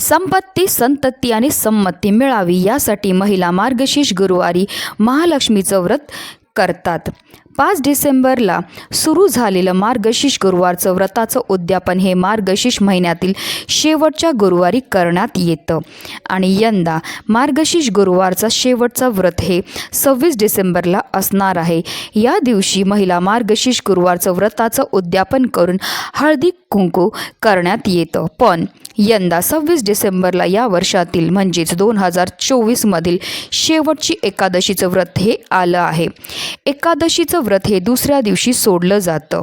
संपत्ती संतती आणि संमती मिळावी यासाठी महिला मार्गशीर्ष गुरुवारी महालक्ष्मीचं व्रत करतात. पाच डिसेंबरला सुरू झालेलं मार्गशीर्ष गुरुवारचं व्रताचं उद्यापन हे मार्गशीर्ष महिन्यातील शेवटच्या गुरुवारी करण्यात येतं. आणि यंदा मार्गशीर्ष गुरुवारचा शेवटचा व्रत हे सव्वीस डिसेंबरला असणार आहे. या दिवशी महिला मार्गशीर्ष गुरुवारचं व्रताचं उद्यापन करून हळदी कुंकू करण्यात येतं. पण यंदा सव्वीस डिसेंबरला या वर्षातील म्हणजेच दोन हजार चोवीसमधील शेवटची एकादशीचं व्रत हे आलं आहे. एकादशीचं व्रत हे दुसऱ्या दिवशी सोडलं जातं.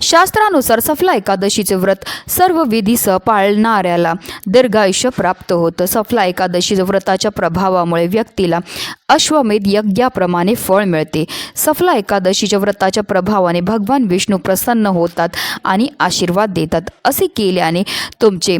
शास्त्रानुसार सफला एकादशीचे व्रत सर्व विधीसह पाळणाऱ्याला दीर्घायुष्य प्राप्त होतं. सफला एकादशी व्रताच्या प्रभावामुळे व्यक्तीला अश्वमेध यज्ञाप्रमाणे फळ मिळते. सफला एकादशीच्या व्रताच्या प्रभावाने भगवान विष्णू प्रसन्न होतात आणि आशीर्वाद देतात. असे केल्याने तुमचे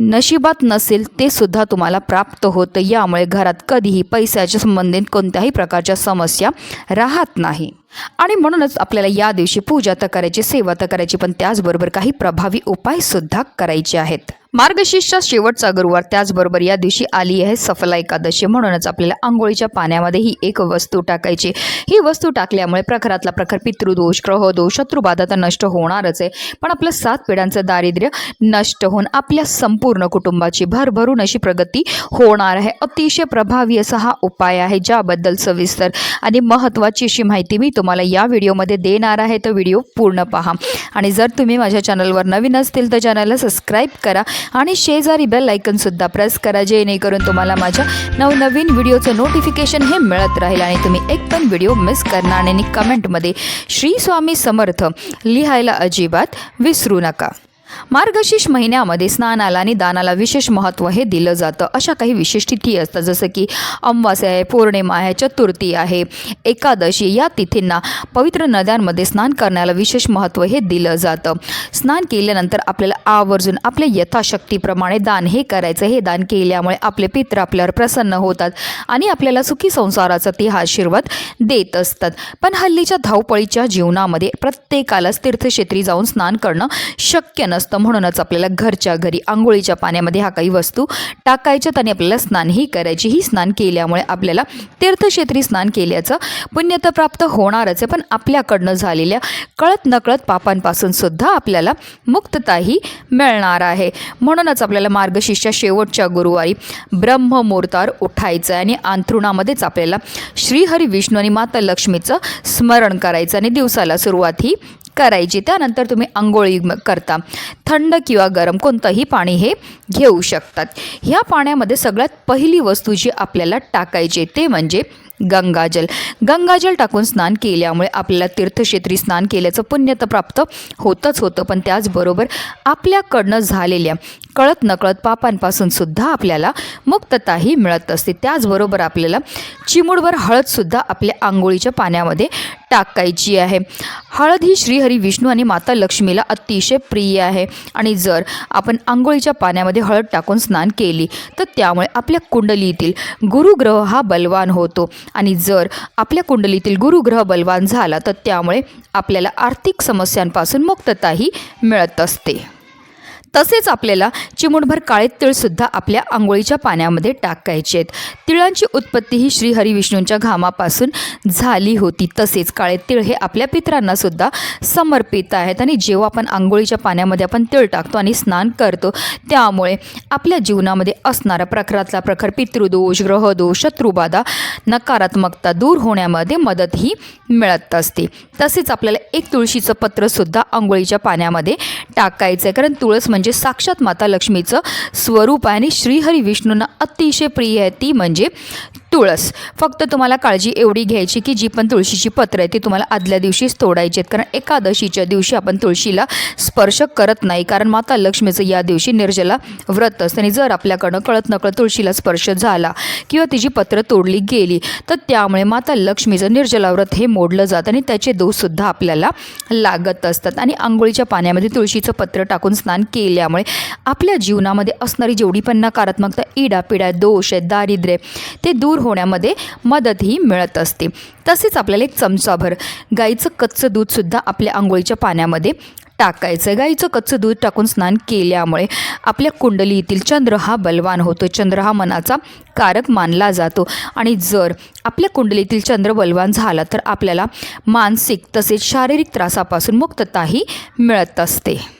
नशिबात नसेल ते सुद्धा तुम्हाला प्राप्त होतं. यामुळे घरात कधीही पैशाच्या संबंधित कोणत्याही प्रकारच्या समस्या राहत नाही. आणि म्हणूनच आपल्याला या दिवशी पूजा तर करायची सेवा तर करायची पण त्याचबरोबर काही प्रभावी उपायसुद्धा करायचे आहेत. मार्गशीर्षचा शेवटचा गुरुवार. त्याचबरोबर या दिवशी आली आहे सफला एकादशी. म्हणूनच आपल्याला आंघोळीच्या पाण्यामध्ये ही एक वस्तू टाकायची. ही वस्तू टाकल्यामुळे प्रखरातला प्रखर पितृदोष ग्रहदोष शत्रुबाधा तर नष्ट होणारच आहे. पण आपलं सात पिढ्यांचं दारिद्र्य नष्ट होऊन आपल्या संपूर्ण कुटुंबाची भरभरून अशी प्रगती होणार आहे. अतिशय प्रभावी असा हा उपाय आहे ज्याबद्दल सविस्तर आणि महत्त्वाची अशी माहिती मी तुम्हाला या व्हिडिओमध्ये देणार आहे. तो व्हिडिओ पूर्ण पहा. आणि जर तुम्ही माझ्या चॅनलवर नवीन असतील तर चॅनलला सबस्क्राईब करा. आणि शेजारी बेल आयकनसुद्धा प्रेस करा जेणेकरून तुम्हाला माझ्या नवनवीन व्हिडिओचं नोटिफिकेशन हे मिळत राहील आणि तुम्ही एक पण व्हिडिओ मिस करणार नाही. आणि कमेंटमध्ये श्री स्वामी समर्थ लिहायला अजिबात विसरू नका. मार्गशीर्ष महिन्यामध्ये स्नानाला आणि दानाला विशेष महत्त्व हे दिलं जातं. अशा काही विशेष तिथी असतात जसं की अमावास्या आहे पौर्णिमा आहे चतुर्थी आहे एकादशी. या तिथींना पवित्र नद्यांमध्ये स्नान करण्याला विशेष महत्त्व हे दिलं जातं. स्नान केल्यानंतर आपल्याला आवर्जून आपल्या यथाशक्तीप्रमाणे दान हे करायचं. हे दान केल्यामुळे आपले पित्र आपल्यावर प्रसन्न होतात आणि आपल्याला सुखी संसाराचा ते हा आशीर्वाद देत असतात. पण हल्लीच्या धावपळीच्या जीवनामध्ये प्रत्येकालाच तीर्थक्षेत्री जाऊन स्नान करणं शक्य नसतं. म्हणूनच आपल्याला घरच्या घरी आंघोळीच्या पाण्यामध्ये हा काही वस्तू टाकायच्यात आणि आपल्याला स्नानही करायची ही स्नान केल्यामुळे आपल्याला तीर्थक्षेत्री स्नान केल्याचं पुण्य तर प्राप्त होणारच आहे. पण आपल्याकडनं झालेल्या कळत नकळत पापांपासून सुद्धा आपल्याला मुक्तताही मिळणार आहे. म्हणूनच आपल्याला मार्गशीर्षच्या शेवटच्या गुरुवारी ब्रह्ममुहूर्तावर उठायचं आहे आणि अंथरुणामध्येच आपल्याला श्रीहरी विष्णू आणि माता लक्ष्मीचं स्मरण करायचं आणि दिवसाला सुरुवात ही करायची. त्यानंतर तुम्ही आंघोळी करता. थंड किंवा गरम कोणतंही पाणी हे घेऊ शकतात. ह्या पाण्यामध्ये सगळ्यात पहिली वस्तू जी आपल्याला टाकायची ते म्हणजे गंगाजल. गंगाजल टाकून स्नान केल्यामुळे आपल्याला तीर्थक्षेत्री स्नान केल्याचं पुण्य तर प्राप्त होतच होतं पण त्याचबरोबर आपल्याकडनं झालेल्या कळत नकळत पापांपासून सुद्धा आपल्याला मुक्तताही मिळत असते. त्याचबरोबर आपल्याला चिमूडभर हळदसुद्धा आपल्या आंघोळीच्या पाण्यामध्ये टाकायची आहे. हळद ही श्रीहरी विष्णू आणि माता लक्ष्मीला अतिशय प्रिय आहे. आणि जर आपण आंघोळीच्या पाण्यामध्ये हळद टाकून स्नान केली तर त्यामुळे आपल्या कुंडलीतील गुरुग्रह हा बलवान होतो. आणि जर आपल्या कुंडलीतील गुरुग्रह बलवान झाला तर त्यामुळे आपल्याला आर्थिक समस्यांपासून मुक्तताही मिळत असते. तसेच आपल्याला चिमुटभर काळे तिळसुद्धा आपल्या आंघोळीच्या पाण्यामध्ये टाकायचे आहेत. तिळांची उत्पत्ती ही श्रीहरिविष्णूंच्या घामापासून झाली होती. तसेच काळे तिळ हे आपल्या पित्रांनासुद्धा समर्पित आहेत आणि जेव्हा आपण आंघोळीच्या पाण्यामध्ये आपण तिळ टाकतो आणि स्नान करतो त्यामुळे आपल्या जीवनामध्ये असणारा प्रखरातला प्रखर पितृदोष ग्रहदोष शत्रुबाधा नकारात्मकता दूर होण्यामध्ये मदतही मिळत असते. तसेच आपल्याला एक तुळशीचं पत्रसुद्धा आंघोळीच्या पाण्यामध्ये टाकायचं आहे कारण तुळस म्हणजे म्हणजे साक्षात माता लक्ष्मीचं स्वरूप आहे आणि श्रीहरी विष्णूंना अतिशय प्रिय आहे. ती म्हणजे तुळस. फक्त तुम्हाला काळजी एवढी घ्यायची की जी पण तुळशीची पत्र आहे ती तुम्हाला आदल्या दिवशीच तोडायची आहेत. कारण एकादशीच्या दिवशी आपण तुळशीला स्पर्श करत नाही. कारण माता लक्ष्मीचं या दिवशी निर्जला व्रत असतं. आणि जर आपल्याकडं कळत नकळत तुळशीला स्पर्श झाला किंवा तिची पत्र तोडली गेली तर त्यामुळे माता लक्ष्मीचं निर्जला व्रत हे मोडलं जातं आणि त्याचे दोषसुद्धा आपल्याला लागत असतात. आणि आंघोळीच्या पाण्यामध्ये तुळशीचं पत्र टाकून स्नान केल्यामुळे आपल्या जीवनामध्ये असणारी जेवढी पण नकारात्मकता इडापिडा दोष आहे दारिद्र्य ते दूर दूर होण्यामध्ये मदतही मिळत असते. तसेच आपल्याला एक चमचाभर गाईचं कच्चं दूधसुद्धा आपल्या आंघोळीच्या पाण्यामध्ये टाकायचं. गाईचं कच्चं दूध टाकून स्नान केल्यामुळे आपल्या कुंडलीतील चंद्र हा बलवान होतो. चंद्र हा मनाचा कारक मानला जातो. आणि जर आपल्या कुंडलीतील चंद्र बलवान झाला तर आपल्याला मानसिक तसेच शारीरिक त्रासापासून मुक्तताही मिळत असते.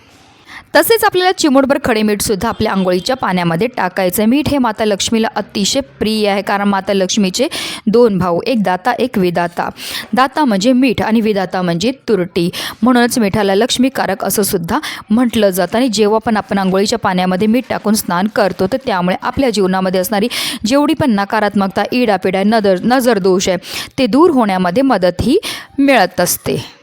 तसेच आपल्याला चिमूटभर खडे मीठसुद्धा आपल्या आंघोळीच्या पाण्यामध्ये टाकायचं आहे मीठ हे माता लक्ष्मीला अतिशय प्रिय आहे कारण माता लक्ष्मीचे दोन भाऊ एक दाता एक विदाता. दाता म्हणजे मीठ आणि विदाता म्हणजे तुरटी. म्हणूनच मिठाला लक्ष्मीकारक असं सुद्धा म्हटलं जातं. आणि जेव्हा पण आपण आंघोळीच्या पाण्यामध्ये मीठ टाकून स्नान करतो तर त्यामुळे आपल्या जीवनामध्ये असणारी जेवढी पण नकारात्मकता इडापिडा नजर नजर दोष आहे ते दूर होण्यामध्ये मदतही मिळत असते.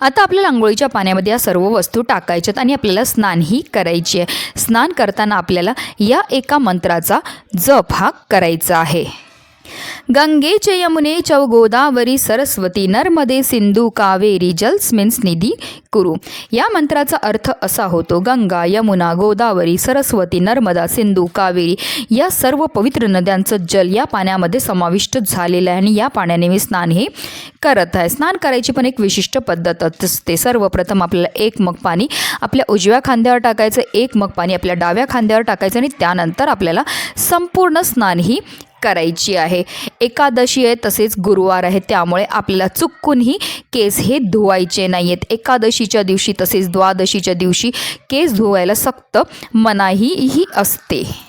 आता आपल्याला आंघोळीच्या पाण्यामध्ये या सर्व वस्तू टाकायच्यात आणि आपल्याला स्नानही करायची आहे. स्नान करताना आपल्याला या एका मंत्राचा जप हा करायचा आहे. गंगेचे यमुने चौ गोदावरी सरस्वती नर्मदे सिंधू कावेरी जलस्मिन्स निधी कुरु. या मंत्राचा अर्थ असा होतो गंगा यमुना गोदावरी सरस्वती नर्मदा सिंधू कावेरी या सर्व पवित्र नद्यांचं जल या पाण्यामध्ये समाविष्ट झालेलं आहे आणि या पाण्याने मी स्नान हे करत आहे. स्नान करायची पण एक विशिष्ट पद्धत असते. सर्वप्रथम आपल्याला एक मग पाणी आपल्या उजव्या खांद्यावर टाकायचं एक मग पाणी आपल्या डाव्या खांद्यावर टाकायचं आणि त्यानंतर आपल्याला संपूर्ण स्नान ही करायची आहे. एकादशी आहे तसेच गुरुवार आहे. त्यामुळे आपल्याला चुकूनही केस हे धुवायचे नाही आहेत एकादशीच्या दिवशी तसेच द्वादशीच्या दिवशी केस धुवायला सक्त मनाही ही असते.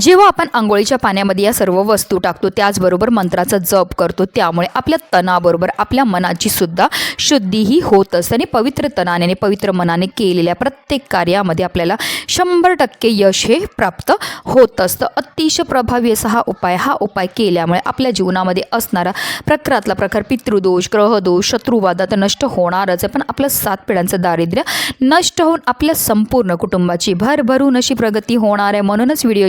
जेव्हा आपण आंघोळीच्या पाण्यामध्ये या सर्व वस्तू टाकतो त्याचबरोबर मंत्राचा जप करतो त्यामुळे आपल्या तणाबरोबर आपल्या मनाची सुद्धा शुद्धीही होत असते. आणि पवित्र तणाने आणि पवित्र मनाने केलेल्या प्रत्येक कार्यामध्ये आपल्याला शंभर टक्के यश हे प्राप्त होत असतं. अतिशय प्रभावी असा हा उपाय हा उपाय केल्यामुळे आपल्या जीवनामध्ये असणारा प्रकारातला प्रकार पितृदोष ग्रहदोष शत्रुवादा तर नष्ट होणारच आहे. पण आपलं सात पिढ्यांचं दारिद्र्य नष्ट होऊन आपल्या संपूर्ण कुटुंबाची भरभरून अशी प्रगती होणार आहे. म्हणूनच व्हिडिओ